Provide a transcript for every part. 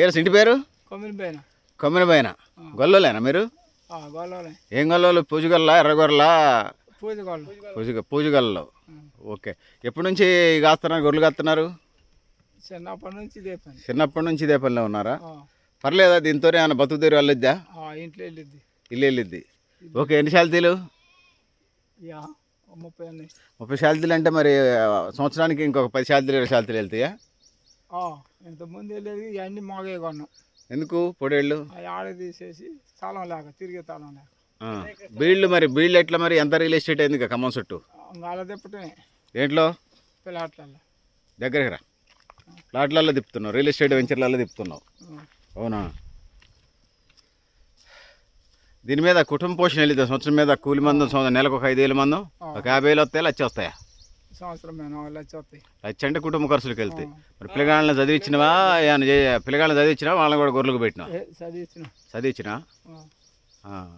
Aries ఇంటి పేరు? కొమ్మిని గొల్లలేనా మీరు? ఏం గొల్లలు? పూజగల్ల ఎర్రగొర్రెల? పూజ పూజగల్లలో ఓకే. ఎప్పటి నుంచి కాస్తున్నారు గొర్రెలు కాస్తున్నారు? చిన్నప్పటి నుంచి ఇదే పని. చిన్నప్పటి నుంచి ఇదే పనిలో ఉన్నారా? పర్లేదా దీంతో ఏమైనా బతుకు తీరు వెళ్ళొద్దా? ఇంట్లో వెళ్ళిద్ది. ఇల్లు వెళ్ళిద్ది. ఓకే ఎన్ని శాలతీలు ముప్పై శాలతీలు అంటే మరి సంవత్సరానికి ఇంకొక పది శాలతీలు ఇరవై శాలతీలు వెళ్తాయా? ఇంతకుముందు వెళ్ళేది ఇవన్నీ మాగే కొన్నాం. ఎందుకు? పొడేళ్ళు? ఆడ తీసేసి తాళం లేక తిరిగే తాళం లేక. బీళ్ళు మరి బీళ్ళు ఎట్లా మరి? ఎంత రియల్ ఎస్టేట్ అయింది ఇక ఖమ్మం చుట్టూ? అలా తిప్పటమే. దేంట్లో? పిల్లాట్లలో దగ్గరికి రా. ప్లాట్లలో తిప్పుతున్నావు రియల్ ఎస్టేట్ వెంచర్లలో తిప్పుతున్నావు. అవునా? దీని మీద కుటుంబ పోషణ వెళ్తే సంవత్సరం మీద కూలి మందం సంవత్సరం నెలకు ఒక ఐదు వేల మందం. ఒక యాభై వేలు వస్తాయి లచ్చ వస్తాయా సంవత్సరం మేము లక్ష వస్తాయి లచ్చ అంటే కుటుంబ ఖర్చులకు వెళ్తాయి మరి పిల్లగాళ్ళని చదివించినవా? పిల్లగాళ్ళని చదివించినా వాళ్ళని కూడా గొర్రెలకు పెట్టినా చదివించిన.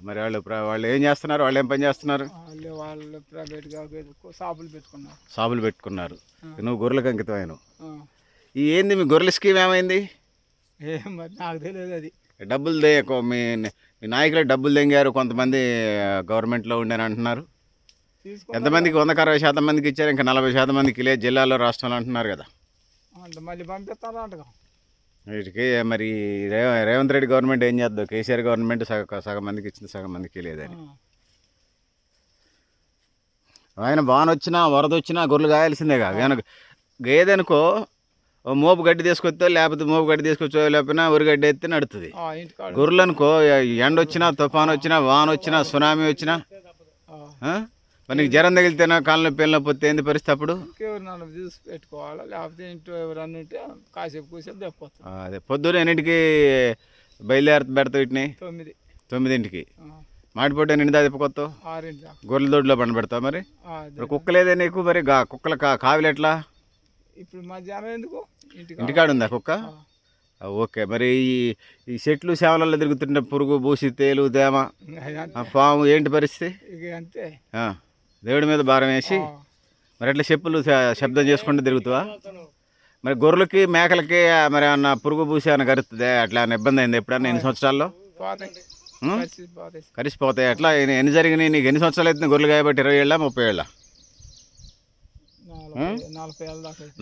మరి వాళ్ళు వాళ్ళు ఏం చేస్తున్నారు? వాళ్ళు ఏం పని చేస్తున్నారు? వాళ్ళు ప్రైవేట్గా షాపులు పెట్టుకున్నారు. సాబులు పెట్టుకున్నారు. నువ్వు గొర్రెలకు అంకితమైనవు. ఆ, ఈ ఏంది మీ గొర్రెల స్కీమ్ ఏమైంది? మరి నాకు తెలియదు అది. డబ్బులు దే మీ మీ నాయకులు డబ్బులు దెంగారు. కొంతమంది గవర్నమెంట్లో ఉండని అంటున్నారు. తీసుకున్న ఎంతమందికి వందకు అరవై శాతం మందికి ఇచ్చారు ఇంకా నలభై శాతం మందికి లేదు జిల్లాలో రాష్ట్రంలో అంటున్నారు కదా. మళ్ళీ వీటికి మరి రేవంత్ రెడ్డి గవర్నమెంట్ ఏం చేద్దాం కేసీఆర్ గవర్నమెంట్ సగ సగం మందికి ఇచ్చింది సగం మందికి లేదని ఆయన వాన వచ్చినా వరద వచ్చినా గొర్రెలు కాయాల్సిందే కాదు కనుక గేదెనుకో మోపు గడ్డి తీసుకొస్తే లేకపోతే మోపు గడ్డి తీసుకొచ్చో లేకపోయినా ఉరిగడ్డి ఎత్తి నడుతుంది. ఇంటికాడ గొర్రెలు అనుకో ఎండ వచ్చినా తుఫాన్ వచ్చినా వాన వచ్చినా సునామీ వచ్చినా? మరి నీకు జ్వరం తగిలితేనా కాళ్ళ పిల్లల పొత్తే ఏంది పరిస్థితి అప్పుడు? నన్ను చూసి పెట్టుకోవాలా? లేకపోతే ఇంట్లో ఎవరన్నా ఉంటే కాసేపు కూసేపు తెప్పొస్తాం. ఆ, అదే. పొద్దున ఎన్నింటికి బయలుదేరి పెడతావు వీటిని? తొమ్మిది. తొమ్మిదింటికి. మాటిపోతే నిండా ఆరింటి దాకా గొర్రెల దొడ్లో పండ పెడతావు మరి. ఇప్పుడు కుక్కలేదే నీకు మరి? కుక్కల కావిలు ఎట్లా? ఇప్పుడు మధ్యాహ్నం ఎందుకు? ఇంటికి ఇంటికాడ ఉందా కుక్క? ఓకే. మరి ఈ చెట్లు సేవలలో తిరుగుతుంటే పురుగు బూసి తేలు. ఆ, పాము ఏంటి పరిస్థితి? అంతే. దేవుడి మీద భారం వేసి మరి అట్లా చెప్పులు శబ్దం చేసుకుంటూ తిరుగుతావా? మరి గొర్రెలకి మేకలకి మరి ఏమన్నా పురుగు పూసి ఏమైనా కరుతుందే అట్లా ఏమైనా ఇబ్బంది అయింది ఎప్పుడన్నా ఎన్ని సంవత్సరాల్లో? పోతాయి ఉం? కలిసి పోతాయి. కలిసిపోతాయి. ఎట్లా ఎన్ని జరిగినాయి? నీకు ఎన్ని సంవత్సరాలు అవుతుంది గొర్రెలు కాబట్టి ఇరవై ఏళ్ళ ముప్పై ఏళ్ళ?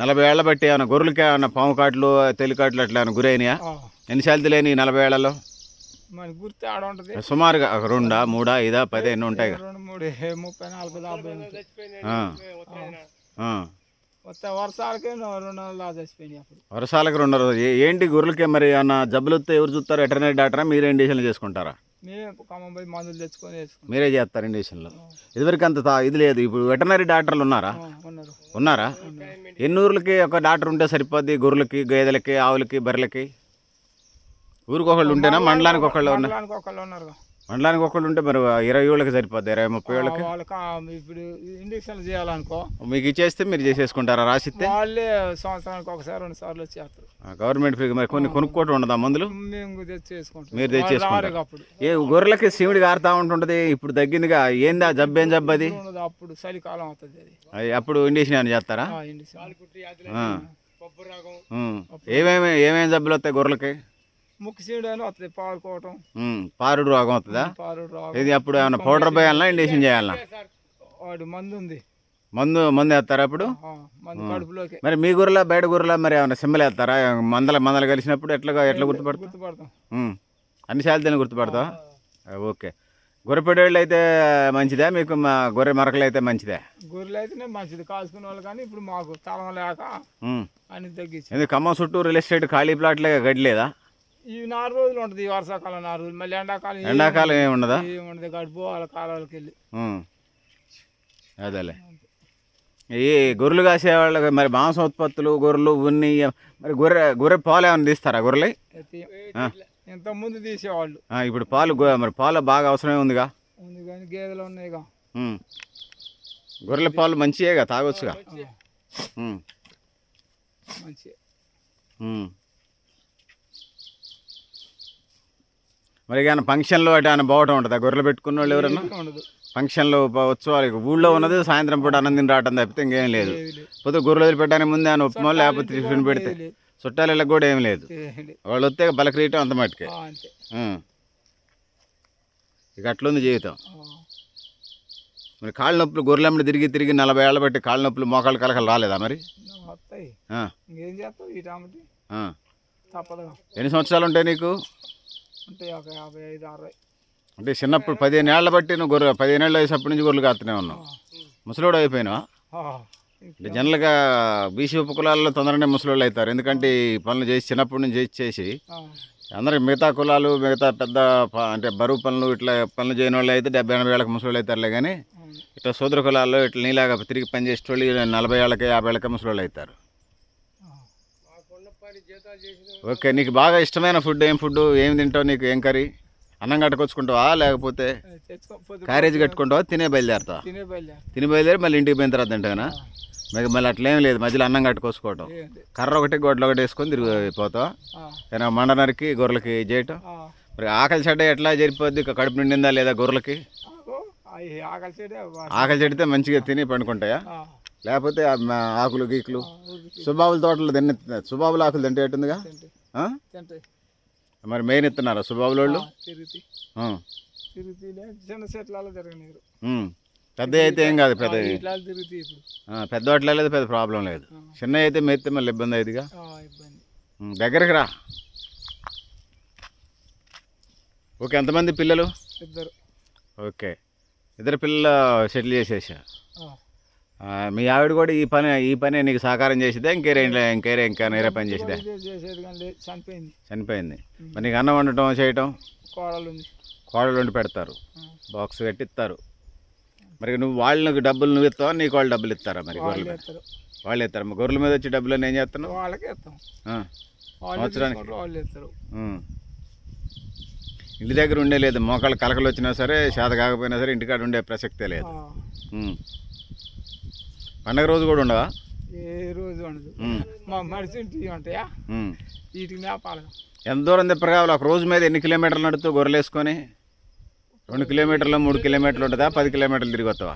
నలభై ఏళ్ళ బట్టి ఏమైనా గొర్రెలకి ఏమైనా పాము కాట్లు తెలికాట్లు అట్లా ఏమైనా గురైనాయా? ఎన్ని శాలతీ లేని నలభై ఏళ్ళలో మన గుర్తు ఆడ ఉంటుంది. సుమారుగా ఒక రెండా మూడా ఐదా పది ఎన్ని ఉంటాయి రెండు మూడు ముప్పై నాలుగు యాభై. మొత్తం వర్షాలకే రెండు చచ్చిపోయినాయి అప్పుడు. వర్షాలకు రెండు రోజులు ఏంటి గొర్రెలకి మరి ఏమన్నా జబ్బులు వస్తే ఎవరు చూస్తారు? వెటర్నరీ డాక్టరా మీరే ఇండిషన్లు చేసుకుంటారా? మేమే ఖమ్మం పోయి మందులు తెచ్చుకొని మీరే చేస్తారు ఇండిషన్లో. ఇదివరకు అంత తా- ఇది లేదు. ఇప్పుడు వెటర్నరీ డాక్టర్లు ఉన్నారు? ఉన్నారా. ఎన్ని ఊర్లకి ఒక డాక్టర్ ఉంటే సరిపోద్ది? గొర్రెలకి గేదెలకి ఆవులకి బర్రెలకి? ఊరికి ఒకళ్ళు ఉంటేనా మండలానికి ఒకళ్ళు ఉన్నా? మండలానికి ఒకళ్ళు ఉన్నారు. మండలానికి ఒకళ్ళు ఉంటే మరి ఇరవై ఏళ్ళకి సరిపోద్ది ఇరవై ముప్పై ఏళ్ళకి? వాళ్ళకి ఆ, ఇప్పుడు ఇంజక్షన్లు చేయాలనుకో. మీకు ఇచ్చేస్తే మీరు చేసేసుకుంటారా రాసిస్తే? వాళ్ళే సంవత్సరానికి ఒకసారి రెండు సార్లు వచ్చేస్తారు. ఆ, గవర్నమెంట్ ఫీ మరి కొన్ని కొనుక్కోవటం ఉండదా మందులు? మేము తెచ్చి చేసుకుంటాం మీరు తెచ్చి వాళ్ళు చేసుకుంటారు. రారు అప్పుడు. ఏ గొర్రెలకి శివుడి కారుతా ఉంటుంటది ఇప్పుడు తగ్గిందిగా. ఏందా జబ్బు ఏం జబ్బు అది? ఉండదు అప్పుడు చలికాలం అవుతుంది అది. అయ్ అప్పుడు ఇండిషన్ ఏమైనా చేస్తారా? ఆ, ఇంజక్షన్. ఆ. ఉమ్. ఏమేమి ఏమేమి జబ్బులు వస్తాయి గొర్రెలకి? ముక్కు సీడు అని వస్తుంది పాడుకోవటం ఉమ్. పారుడు రోగం వస్తుందా పారుడు ఇది అప్పుడు ఏమైనా పౌడర్ పోయాలనా ఇండిషన్ చేయాలనా? వాడు మందు ఉంది మందు మందు వేస్తారా అప్పుడు? కడుపులోకి. మరి మీ గొర్రెల బయట గొర్రెల మరి ఏమైనా సింబల్ వేస్తారా? మందల మందలు కలిసినప్పుడు ఎట్లా ఎట్లా గుర్తుపడతాం. ఉమ్. అన్ని శాలతీని గుర్తుపడతావా? ఓకే. గొర్రెపెడేళ్ళు అయితే మంచిదా? మీకు మా గొర్రె మరకలు అయితే మంచిదే? గొర్రెలు అయితేనే మంచిది. కాసుకునే వాళ్ళు కానీ ఇప్పుడు మాకు తలం లేక. అని తగ్గించి ఖమ్మం చుట్టూ రియల్ ఎస్టేట్ ఖాళీ ప్లాట్లే గడి లేదా ఈ నాలుగు రోజులు ఉంటుంది ఈ వర్షాకాలం నాలుగు రోజులు. మళ్ళీ ఎండాకాలం ఎండాకాలం ఏమి ఉండదా. ఏముండదు? గడుపు వాళ్ళ కాలాలకి వెళ్ళి. అదేలే. ఈ గొర్రెలు కాసే వాళ్ళకి మరి మాంసం ఉత్పత్తులు గొర్రెలు ఉన్ని మరి గొర్రె గొర్రె పాలు ఏమైనా తీస్తారా గొర్రెలు? ఇంత ముందు తీసేవాళ్ళు. ఇప్పుడు పాలు మరి పాలు బాగా అవసరమే ఉందిగా? ఉంది కానీ గేదెలు ఉన్నాయిగా. గొర్రెల పాలు మంచియేగా తాగొచ్చుగా. మంచి మరి కానీ ఫంక్షన్లో అటు ఆయన బావటం ఉంటుందా? గొర్రెలు పెట్టుకున్న వాళ్ళు ఎవరన్నా? ఫంక్షన్లో ఉత్సవాలు ఊళ్ళో ఉన్నది సాయంత్రం పూట తిని రావటం తప్పితే ఇంకేం లేదు. పొద్దు గొర్రెలు వదిలిపెట్టడానికి ముందే ఆయన ఉప్మా లేకపోతే టిఫిన్ పెడితే. చుట్టాలకు కూడా ఏం లేదు. వాళ్ళు వస్తే బలక్రీయటం అంత ఉం. ఇక అట్లుంది జీవితం. మరి కాళ్ళ నొప్పులు గొర్రెలమ్మడి తిరిగి తిరిగి నలభై ఏళ్ళ బట్టి కాళ్ళ నొప్పులు మోకాళ్ళు కలకలు రాలేదా మరి? ఎన్ని సంవత్సరాలు ఉంటాయి నీకు? ఉంటాయి ఒక యాభై ఐదు అరవై. అంటే చిన్నప్పుడు పదిహేను ఏళ్ళ బట్టి నువ్వు గొర్రె పదిహేను ఏళ్ళ వయసు నుంచి గొర్రెలు కాస్తూనే ఉన్నావు ముసలోడు అయిపోయినావా? అంటే జనరల్గా బీసీ ఉపకులాల్లో తొందరగానే ముసలోళ్ళు అవుతారు. ఎందుకంటే ఈ పనులు చేసి చిన్నప్పటి నుంచి చేసి చేసి అందరికి మిగతా కులాలు మిగతా పెద్ద అంటే బరువు పనులు ఇట్లా పనులు చేయని వాళ్ళు అయితే డెబ్బై ఎనభై ఏళ్ళకి ముసలోళ్ళు అవుతారులే కానీ. ఇట్లా సోదర కులాల్లో ఇట్లా నీలాగా తిరిగి పని చేసేటోళ్ళు నలభై ఏళ్ళకి యాభై ఏళ్ళకి ముసలోళ్ళు అవుతారు. ఓకే నీకు బాగా ఇష్టమైన ఫుడ్ ఏం ఫుడ్ ఏం తింటావు నీకు ఏం కర్రీ? అన్నం కట్టుకొచ్చుకుంటావా లేకపోతే క్యారేజ్ కట్టుకుంటావా తినే బయలుదేరుతావా? తినే బయలుదేరు మళ్ళీ ఇంటికి పోయిన తర్వాత తింటానా మీకు మళ్ళీ అట్లేం లేదు మధ్యలో అన్నం కట్టుకోసుకోవటం కర్ర ఒకటి గొడ్లు ఒకటి వేసుకొని తిరిగి పోతావా? ఏమైనా మండనరికి గొర్రెలకి చేయటం. మరి ఆకలి చెడ్డ ఎట్లా జరిపోద్ది? కడుపు నిండిందా లేదా గొర్రెలకి? ఆకలి చెడితే మంచిగా తిని పండుకుంటాయా? లేకపోతే ఆకులు గీకులు? సుబాబుల తోటలు తిన్న సుబాబుల ఆకులు తింటే? తింటాయి. మరి మెయిన్ ఇస్తున్నారా సుబాబుల వాళ్ళు? చిన్న చెట్లలో తిరగనీరు. పెద్ద అయితే ఏం కాదు పెద్ద పెద్ద వాటిలో లేదు పెద్ద ప్రాబ్లం లేదు. చిన్న అయితే మెత్తే మళ్ళీ ఇబ్బంది. ఉమ్, దగ్గరికి రా. ఓకే ఎంతమంది పిల్లలు? ఇద్దరు. ఓకే. ఇద్దరు పిల్లలు సెటిల్ చేసేసా మీ ఆవిడ కూడా ఈ పని ఈ పని నీకు సహకారం చేసిదే ఇంకేరే ఇంకేరే ఇంకా నేరే పని చేసిదే చనిపోయింది. చనిపోయింది. మరి నీకు అన్నం వండటం చేయటం? కోడలు కోడలు వండి పెడతారు. బాక్స్ కట్టి ఇస్తారు మరి నువ్వు వాళ్ళకి డబ్బులు నువ్వు ఇస్తావా? నీకు వాళ్ళు డబ్బులు ఇస్తారా మరి గొర్రెల వాళ్ళు ఇస్తారు. గొర్రెల మీద వచ్చి డబ్బులు ఏం చేస్తున్నావు? వాళ్ళకే వాళ్ళు సంవత్సరానికి? వాళ్ళు ఉమ్. ఇంటి దగ్గర ఉండే లేదు. మోకాళ్ళు కలకలు వచ్చినా సరే చేత కాకపోయినా సరే ఇంటికాడ ఉండే ప్రసక్తే లేదు. పండగ రోజు కూడా ఉండవా? ఏ రోజు ఉండదు. మా మనిషి ఉంటాయా. వీటికి మేపాలి ఎంత దూరం తిప్పరు కావాలి? ఒక రోజు మీద ఎన్ని కిలోమీటర్లు నడుతూ గొర్రెలు వేసుకొని? రెండు కిలోమీటర్లు మూడు కిలోమీటర్లు ఉంటుందా? పది కిలోమీటర్లు తిరిగి వస్తావా?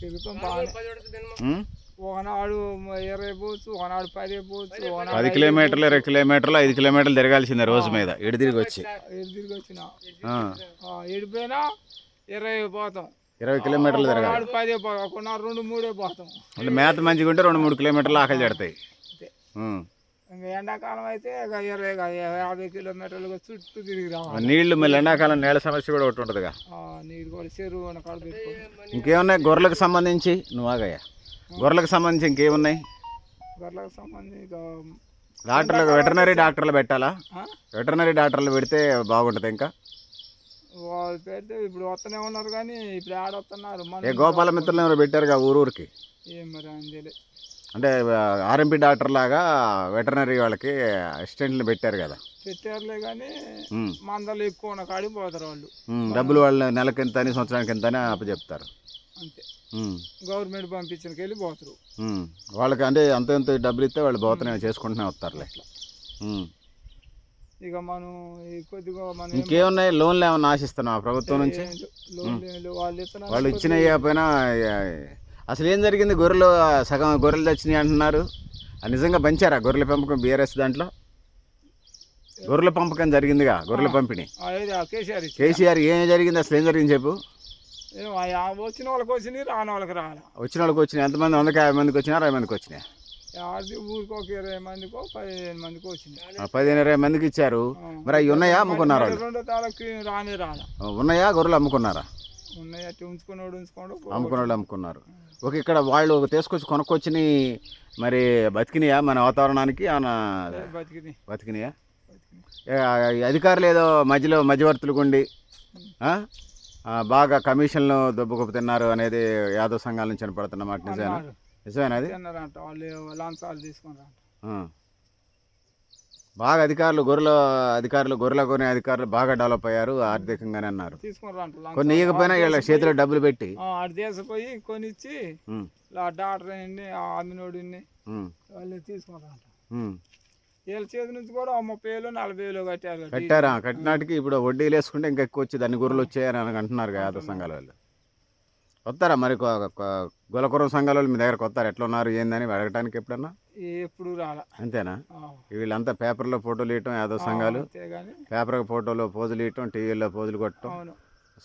తిరుగుతాం? ఒకనాడు ఇరవై పోవచ్చు ఒకనాడు పది పోవచ్చు పది కిలోమీటర్లు ఇరవై కిలోమీటర్లు ఐదు కిలోమీటర్లు తిరగాల్సిందే రోజు మీద ఎడు తిరిగి వచ్చి. ఏడు తిరిగి వచ్చిన? ఆ. ఏడిపోయినా ఇరవై పోతాం. ఇరవై కిలోమీటర్లు తిరగాలి. ఒకనాడు పదే పోతాం ఒకనాడు రెండు మూడే పోతాం. మళ్ళీ మేత మంచిగా ఉంటే రెండు మూడు కిలోమీటర్లు ఆకలి ఉమ్. ఇంకా ఎండాకాలం అయితే ఇరవై యాభై కిలోమీటర్లు చుట్టూ తిరిగి రావాలి. నీళ్ళు మళ్ళీ ఎండాకాలం నీళ్ళ సమస్య కూడా ఒకటి ఉంటుందిగా. ఆ, నీరు కూడా చెరువు ఇంకేమున్నాయి గొర్రెలకు సంబంధించి? నువ్వు ఆగయ్యా. గొర్రెలకు సంబంధించి ఇంకేమున్నాయి? గొర్రెలకు సంబంధించి ఇక డాక్టర్లు వెటర్నరీ డాక్టర్లు పెట్టాలా? వెటర్నరీ డాక్టర్లు పెడితే బాగుంటుంది ఇంకా? వాళ్ళు పెడితే ఇప్పుడు వస్తూనే ఉన్నారు కానీ ఇప్పుడు ఆడ వస్తున్నారు? ఏ గోపాల మిత్రులు ఎవరు పెట్టారుగా ఊరూరికి? ఏం మరి తెలియదు అంటే ఆర్ఎంపీ డాక్టర్ లాగా వెటర్నరీ వాళ్ళకి అసిస్టెంట్లు పెట్టారు కదా? పెట్టారులే కానీ. మందలు ఎక్కువ ఉన్న కాడికి పోతారు వాళ్ళు. డబ్బులు వాళ్ళు నెలకి ఎంత అని సంవత్సరానికి ఎంత అని అప్పచెప్తారు. అంతే. గవర్నమెంట్ పంపించిన వెళ్ళి పోతారు. వాళ్ళకి అంటే అంత ఎంత డబ్బులు ఇస్తే వాళ్ళు పోతూనే చేసుకుంటూనే వస్తారులే. ఇక మనం కొద్దిగా మనం ఇంకేమున్నాయి? లోన్లు ఏమన్నా ఆశిస్తున్నావా ప్రభుత్వం నుంచి? వాళ్ళు ఇచ్చిన ఇవ్వకపోయినా అసలు ఏం జరిగింది? గొర్రెలు సగం గొర్రెలు తెచ్చినాయి అంటున్నారు. నిజంగా పంచారా గొర్రెల పెంపకం బీఆర్ఎస్ దాంట్లో? గొర్రెల పెంపకం జరిగిందిగా గొర్రెల పంపిణీ. కేసీఆర్ ఏం జరిగింది? అసలు ఏం జరిగింది చెప్పు. వచ్చిన వాళ్ళకి వచ్చినాయి రాని వాళ్ళకి రాల. వచ్చిన వాళ్ళకి వచ్చినాయి. ఎంతమంది? వందకి యాభై మందికి వచ్చినా అరవై మందికి వచ్చినాయి? ఊరికి ఒక ఇరవై మందికో పదిహేను మందికో వచ్చినాయి. పదిహేను ఇరవై మందికి ఇచ్చారు. మరి అవి ఉన్నాయా? అమ్ముకున్నారా రెండో తారీఖు రాని రాల. ఉన్నాయా? గొర్రెలు అమ్ముకున్నారా? ఉన్నాయి? అట్టి ఉంచుకున్నాడు ఉంచుకోండు అమ్ముకున్న వాళ్ళు అమ్ముకున్నారు. ఓకే ఇక్కడ వాళ్ళు తీసుకొచ్చి కొనుక్కొచ్చి మరి బతికినాయా మన వాతావరణానికి? బతికినాయా. ఈ అధికారులు ఏదో మధ్యలో మధ్యవర్తులు? ఆ, బాగా కమిషన్లు దొబ్బకు తిన్నారు అనేది యాదవ్ సంఘాల నుంచి వినపడుతున్న మాట నిజమేనా. నిజమేనా అది తిన్నారంట వాళ్ళు లంచాలు తీసుకున్నారంట ఆ. బాగా అధికారులు గొర్రెల అధికారులు గొర్రెల కొనే అధికారులు బాగా డెవలప్ అయ్యారు ఆర్థికంగానే అన్నారు. కొన్ని ఇవ్వకపోయినా వీళ్ళ చేతిలో డబ్బులు పెట్టి దేశపోయి కొనిచ్చి డాక్టర్ అమ్మినోడిని వాళ్ళు తీసుకున్నారంట ఉమ్. వీళ్ళ చేతి నుంచి కూడా ముప్పై వేలు నలభై వేలు కట్టారు. కట్టారా? కట్టినాటికి ఇప్పుడు వడ్డీలు వేసుకుంటే ఇంకా ఎక్కువ వచ్చి దాన్ని గొర్రెలు వచ్చాయని అని అంటున్నారు కదా సంఘాల వాళ్ళు. వస్తారా మరి గొలకురం సంఘాల వాళ్ళు మీ దగ్గరకు వస్తారు? ఎట్లా ఉన్నారు ఏందని అడగటానికి ఎప్పుడన్నా? ఎప్పుడు రాల. అంతేనా. వీళ్ళంతా పేపర్లో ఫోటోలు ఇవ్వటం యాదవ సంఘాలు. పేపర్ ఫోటోలో పోజులు ఇవ్వటం టీవీలో పోజులు కొట్టడం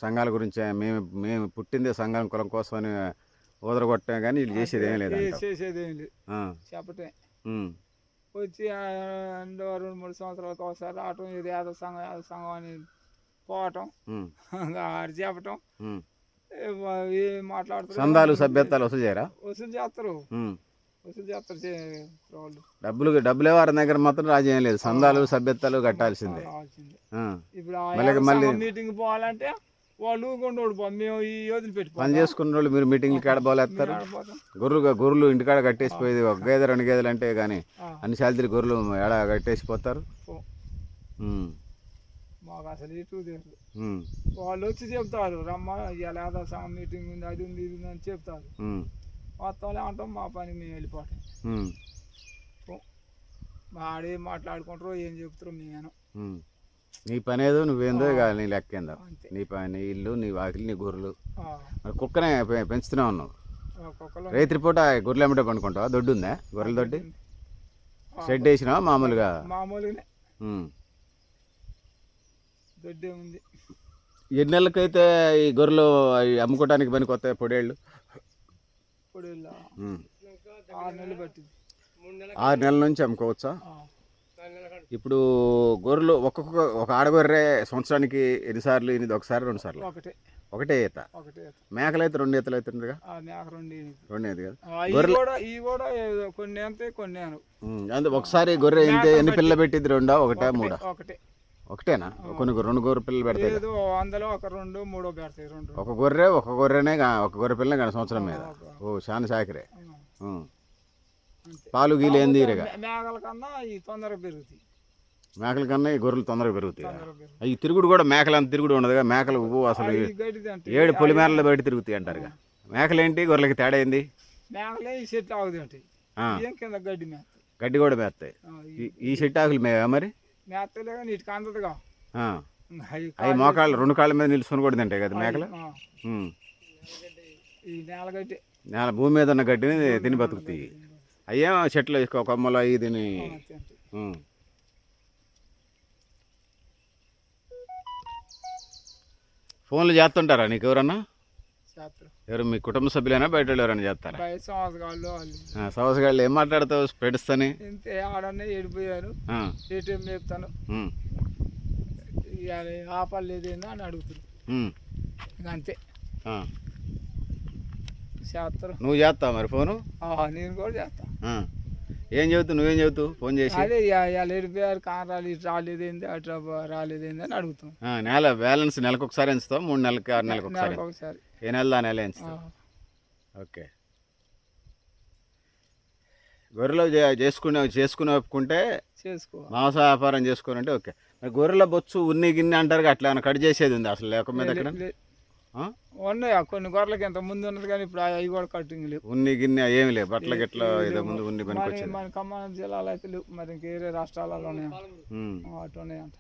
సంఘాల గురించి మేము మేము పుట్టిందే సంఘం కులం కోసం అని ఊదరగొట్టడం కానీ వీళ్ళు చేసేది ఏం లేదంట చేసేది ఏం లేదు. చెప్పటే వచ్చి రెండు రెండు మూడు సంవత్సరాలకు ఒకసారి రావటం ఇది యాదవ సంఘం యాదవ సంఘం అని పోవటం ఆడు చెప్పటం. మాట్లాడుతారు సందాలు సభ్యత్వాలు వసూలు చేయరా? వసూలు చేస్తారు. వసూలు చేస్తారు వాళ్ళు. డబ్బులు డబ్బులే వారి దగ్గర మాత్రం రాజీ ఏం లేదు. సందాలు సభ్యత్వాలు కట్టాల్సిందే. ఇప్పుడు మళ్ళీ- మీటింగ్ పోవాలంటే వాళ్ళు పో మేము ఈ యోధులు పెట్టి పని చేసుకున్న వాళ్ళు మీరు మీటింగ్లు కాడ బోలేస్తారు గొర్రెలు గొర్రెలు ఇంటికాడ కట్టేసిపోయేది ఒక గేదె రెండు గేదెలు అంటే కానీ అన్ని శాలరీ గొర్రెలు ఏడ కట్టేసిపోతారు. మాకు అసలు ఇటు. వాళ్ళు వచ్చి చెప్తారు రమ్మ సంఘం మీటింగ్ ఉంది అది ఉంది ఇది ఉంది అని చెప్తారు. మొత్తం అంటాం మా పని మేము వెళ్ళిపోతాం. ఆడే మాట్లాడుకుంటారో ఏం చెప్తారో మేము. నీ పని ఏదో నువ్వేందో ఇక నీ లెక్క ఏందో. అంతే. నీ పని నీ ఇల్లు నీ వాకిలి నీ గొర్రెలు. మరి కుక్కనే పె- పెంచుతూనే ఉన్నావు. రైతు పూట గొర్రెలు ఎమ్మటే పండుకుంటావా? దొడ్డు ఉందా? గొర్రెల దొడ్డి? షెడ్ వేసినావా మామూలుగా? మామూలుగానే. ఉమ్. దొడ్డే ఉంది. ఎన్ని నెలలకైతే ఈ గొర్రెలు అవి అమ్ముకోవడానికి పనికి వస్తాయి పొడేళ్ళు? ఇప్పుడు ఇలా ఉమ్. ఆరు నెలలు పట్టింది. ఆరు నెలల నుంచి అమ్ముకోవచ్చా? ఆ, ఇప్పుడు గొర్రెలు ఒక్కొక్క ఒక ఆడగొర్రె సంవత్సరానికి ఎన్నిసార్లు ఇది ఒకసారి రెండు సార్లు? ఒకటే. ఒకటే ఈత? ఒకటే మేకలు అయితే రెండు ఈతలు అవుతుందిగా? మేక రెండు ఈత కదా? కూడా ఏదో కొన్ని అంతే కొన్ని అంతే ఒకసారి గొర్రె ఇంత ఎన్ని పిల్లలు పెట్టింది రెండా ఒకటా మూడా? ఒకటే. ఒకటేనా? కొన్ని రెండు గొర్రె పిల్లలు పెడతాయి ఏదో వందలో ఒక రెండు మూడో పెడతాయి రెండు ఒక గొర్రె ఒక గొర్రెనే ఒక గొర్రె పిల్లనే కానీ సంవత్సరం మీద. ఓ చాలా సాకరే. పాలు గీలు ఏం తీరగా మే- మేకల కన్నా ఈ తొందరగా పెరుగుతాయి. మేకల కన్నా ఈ గొర్రెలు తొందరగా పెరుగుతాయి ఈ తిరుగుడు కూడా మేకలు అంత తిరుగుడు ఉండదుగా. మేకలు అసలు ఏడు పొలిమేరలు బయట తిరుగుతాయి అంటారుగా. మేకలు ఏంటి గొర్రెలకి తేడా ఏంది? మేకలే గడ్డి కూడా మేస్తాయి ఈ చెట్టు ఆకులు మేవా మరి? అవి మోకాళ్ళు రెండు కాళ్ళ మీద నిలుచుని కూడా తింటాయి కదా మేకలు? నేల భూమి మీద ఉన్న గడ్డిని తిని బతుకుతాయి. అయ్యేమో చెట్లు వేసుకో కొమ్మలు అవి తిని ఫోన్లు చేస్తుంటారా నీకు ఎవరన్నా? ఎవరు మీ కుటుంబ సభ్యులైనా బయట ఎవరైనా చేస్తారా? సవసగాళ్ళు ఏం మాట్లాడతావు? పెడుస్తాని ఇంతే ఆడనే ఏడిపోయారు. ఏటీఎం చెప్తాను. ఆపలు లేదేందో అని అడుగుతారు. ఇక అంతే చేస్తారు. నువ్వు చేస్తావు మరి ఫోను? నేను కూడా చేస్తా. ఆ. ఏం చెబుతావు నువ్వేం చెబుతావు ఫోన్ చేసి. అదే ఏడిపోయారు కాన్ రాలేదు రాలేదేంది అటు రా- రాలేదేంది అని అడుగుతాం. నెల బ్యాలెన్స్ నెలకు ఒకసారి ఎంచుతావు మూడు నెలలకి ఆరు నెలలకు ఒకసారి. నెలకు ఒకసారి. ఏ నెల ఆ నెల ఎంచుతావు. ఓకే. గొర్రెలు చేసుకునే చేసుకుని ఒప్పుకుంటే చేసుకో. మాంస వ్యాపారం చేసుకుని అంటే ఓకే గొర్రెల బొచ్చు ఉన్ని గిన్నె అంటారు అట్లా కట్ చేసేది ఉంది? అసలు లేక మీద? ఉన్నాయి. ఆ కొన్ని గొర్రెలకి ఎంత ముందు ఉన్నది కానీ ఇప్పుడు అవి కూడా కట్టింగ్ లేవు. ఉన్ని గిన్నె ఏమి లేవు. బట్టల గిట్ల ఏదో. ముందు ఉన్ని పనికి మన ఖమ్మం జిల్లాలో అయితే లేవు. మరి ఇంకేరే రాష్ట్రాలలో ఉన్నాయి? అటు ఉన్నాయంట.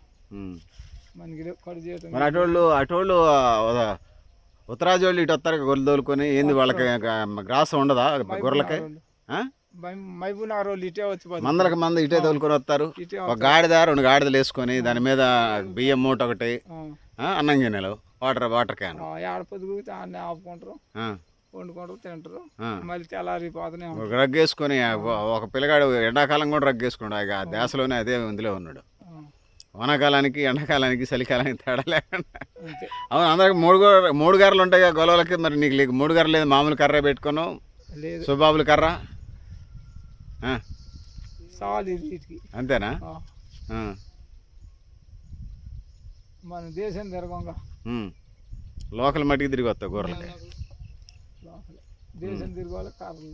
మనకి లేవు. చేయటం మరి అటోళ్ళు అటోళ్ళు ఉత్తరాజు వాళ్ళు ఇటు వస్తారు గొర్రెలు తోలుకొని ఏంది వాళ్ళకి గ్రాసం ఉండదా గొర్రెలకి? వాళ్ళు ఇటే వచ్చి. మందలకు మంద ఇటే తోలుకొని వస్తారు. ఒక గాడిద రెండు గాడిదలు వేసుకొని దాని మీద బియ్యం మూట ఒకటి. అన్నం గిన్నెలు వాటర్ వాటర్ క్యాన్ ఏడ పొద్దుగుతే అన్నీ ఆపుకుంటారు వండుకుంటారు తింటారు. మళ్ళీ తెల్లారిపోతూనే ఉంటారు. ఒక రగ్ వేసుకొని ఆ, ఒక పిల్లగాడు ఎండాకాలం కూడా రగ్ వేసుకున్నాడు. ఇక ఆ. దేశంలోనే అదే ఇందులో ఉన్నాడు. వానాకాలానికి ఎండాకాలానికి చలికాలానికి తేడా లేకుండా. అవును అందరికి మూడు మూడు గర్రలు ఉంటాయి కదా గొలవలకి మరి నీకు లేక మూడు గర్రలు లేదు మామూలు కర్ర పెట్టుకున్నావు? లేదు. సుబాబులు కర్ర? అంతేనా? మన దేశం తిరగంగా. లోకల్ మట్టికి తిరిగి వస్తావు గొర్రెలకి దేశం తిరగాలి కార్లు.